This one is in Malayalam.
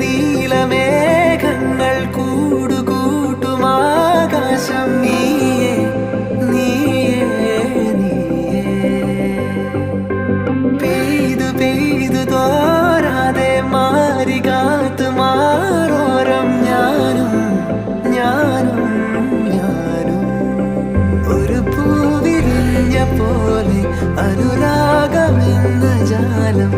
നീലമേഘങ്ങൾ കൂടുകൂട്ടുമാകാശം നീയേ നീയേ നീയേ. പെയ്തു പെയ്തു തോരാതെ മാറികാത്ത് മാറോരം ഞാനും ഞാനും ഞാനും. ഒരു പൂവിരിഞ്ഞ പോലെ അനുരാഗമെന്ന ജാലം